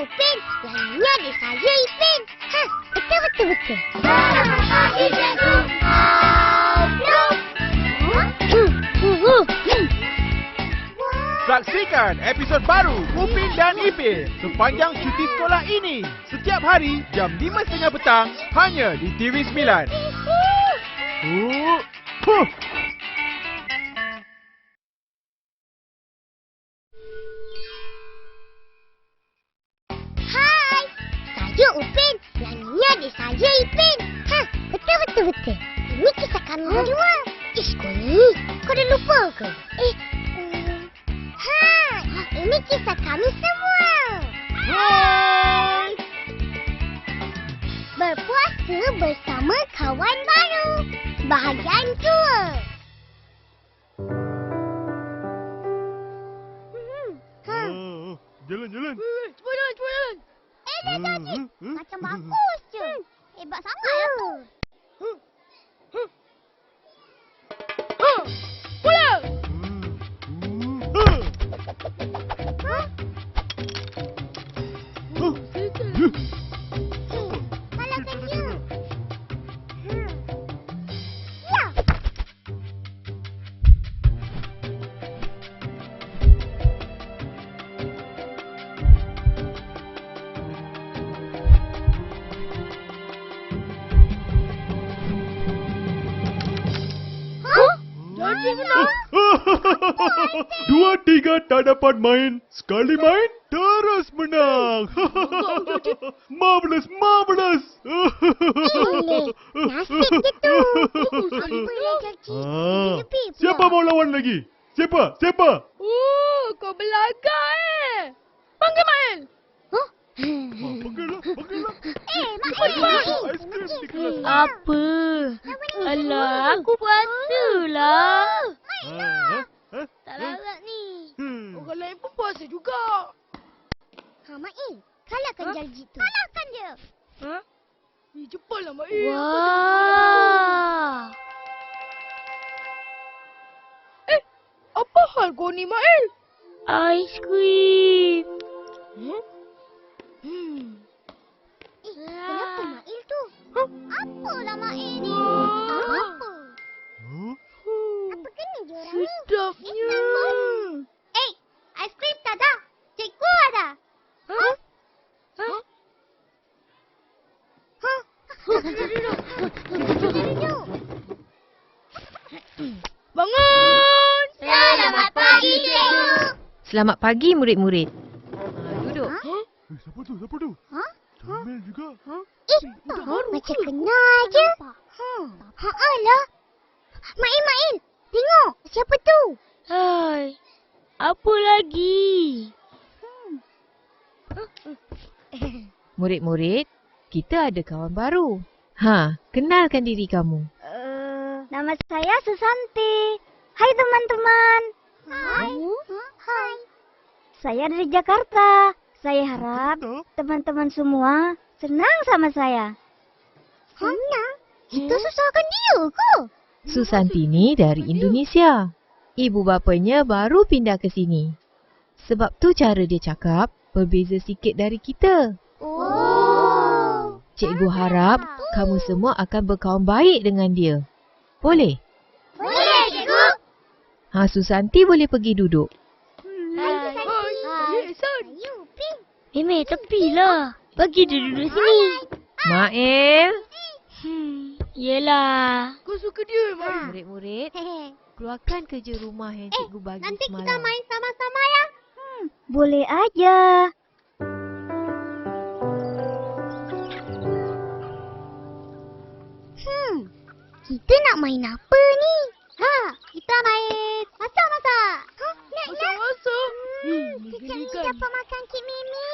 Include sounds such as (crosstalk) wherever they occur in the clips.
Upin. Yang ini adik saya Ipin. Ha, betul betul betul. Saksikan episod baru Upin dan Ipin sepanjang cuti sekolah ini. Setiap hari jam 5.30 petang hanya di TV9. Oh. Huh. Satu, dua. Ish, kau ni. Kau dah lupa ke? Eh, eh hmm. ha, ha, ini kisah kami semua. Hai. Berpuasa bersama kawan baru. Bahagian 2. Dua tiga tak dapat main. Sekali main, terus menang. marvelous, marvelous. Ah, pula. siapa mau lawan lagi? Siapa? Siapa? Oh, kau belagak eh. Panggil Mael. Huh? Ah, Panggillah, panggillah. Eh, Mak Cepat, Ip. cepat. Aiskrim di kelas. Apa? Alah, aku puasa lah. Ah, ah, ah. Tak larat ni. Hmm. Orang lain pun puasa juga. Ha, Mak Ip. Kalahkan Ha? janji tu. Kalahkan dia. Ha? Eh, cepatlah Mak Eh, Wah. Eh, apa hal kau ni Mael? Aiskrim. Hmm. Bangun. Selamat pagi, cikgu. Selamat pagi murid-murid. Ha, duduk. Ha? Eh, siapa tu? Siapa tu? Ha? Jamil juga. Ha? Eh, macam kenal je. Ha. Ha, alah. Main, main. Tengok, siapa tu? Hai. Apa lagi? (laughs) Murid-murid, kita ada kawan baru. Ha, kenalkan diri kamu. Uh, nama saya Susanti. Hai teman-teman. Hai. Hai. Saya dari Jakarta. Saya harap teman-teman semua senang sama saya. Senang? Kita susahkan dia ke? Susanti ni dari Indonesia. Ibu bapanya baru pindah ke sini. Sebab tu cara dia cakap berbeza sikit dari kita. Oh. Cikgu harap kamu semua akan berkawan baik dengan dia. Boleh? Boleh, cikgu. Ha, Susanti boleh pergi duduk. Hai, Hai. Saya Upin. Mimi, tepilah. Bagi dia duduk sini. Mael. Hmm, yelah. Kau suka dia Mael? Murid-murid, Hehe. (laughs) keluarkan kerja rumah yang cikgu bagi Nanti semalam. kita main sama-sama ya. Hmm, boleh aja. Kita nak main apa ni? Ha, kita main masak-masak. Ha, nak nak. Masak-masak. Hmm, Kecil ni dapat makan kek Mimi.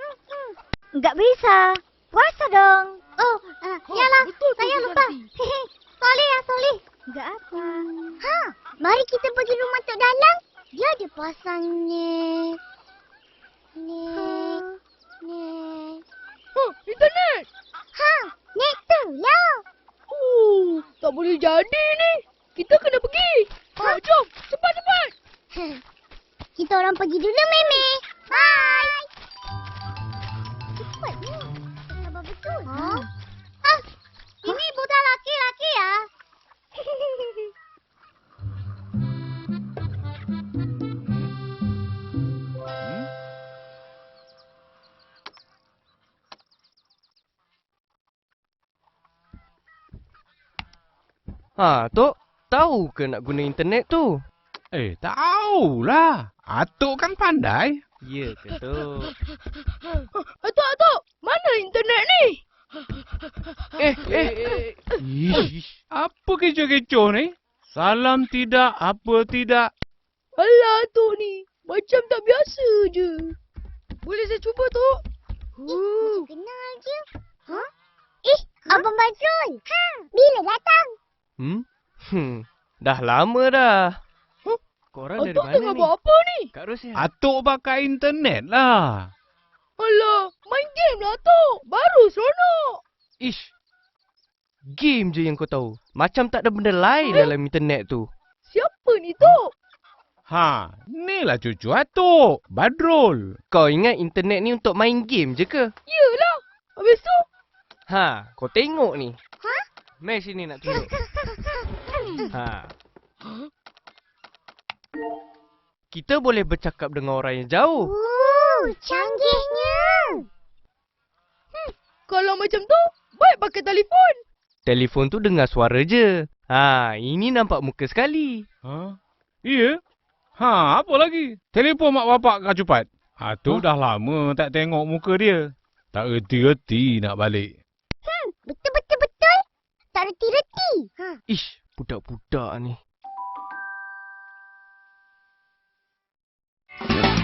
Hmm, hmm. Enggak bisa. Puasa dong. Oh, uh, Oh, yalah. betul tu, Saya lupa. Soleh ya, soleh. Enggak apa. Ha, mari kita pergi rumah Tok Dalang. Dia ada pasang net. Net. Net. Oh, internet. Ha, net tu lah. Tak boleh jadi ni. Kita kena pergi. Ha? Jom, cepat-cepat. Kita orang pergi dulu, Meme. Bye. Cepatnya. Sabar betul? Ha? Ha? Ini budak laki-laki ya. Ha, Tok, tahu ke nak guna internet tu? Eh, tahulah. Atuk kan pandai. Ya ke, Tok? Atuk, atuk, mana internet ni? Eh, eh, eh. Ish, apa kecoh-kecoh ni? Salam tidak, apa tidak. Alah, atuk ni. Macam tak biasa je. Boleh saya cuba, Tok? Eh, kenal je. Ha? Eh, Abang Badrul. Ha, bila datang? Hmm? Hmm, dah lama dah. Huh? Korang dari Atuk mana tengah ni? buat apa ni? Kak Ros ya? Atuk pakai internet lah. Alah, main game lah, Atuk. Baru seronok. Ish. Game je yang kau tahu. Macam tak ada benda lain dalam internet tu. Siapa ni, Tok? Ha, ni lah cucu atuk. Badrul. Kau ingat internet ni untuk main game je ke? Yelah. Habis tu, Ha, kau tengok ni. Ha? Mari sini nak tunjuk. (laughs) Ha. Kita boleh bercakap dengan orang yang jauh. Oh, canggihnya. kalau macam tu, baik pakai telefon. Telefon tu dengar suara je. Ha, ini nampak muka sekali. Ha? Ya? Ha, apa lagi? Telefon mak bapak kau cepat. Atuk dah lama tak tengok muka dia. Tak reti-reti nak balik. Betul-betul-betul. Tak reti-reti. Ha. Ish, budak-budak ni. Yeah.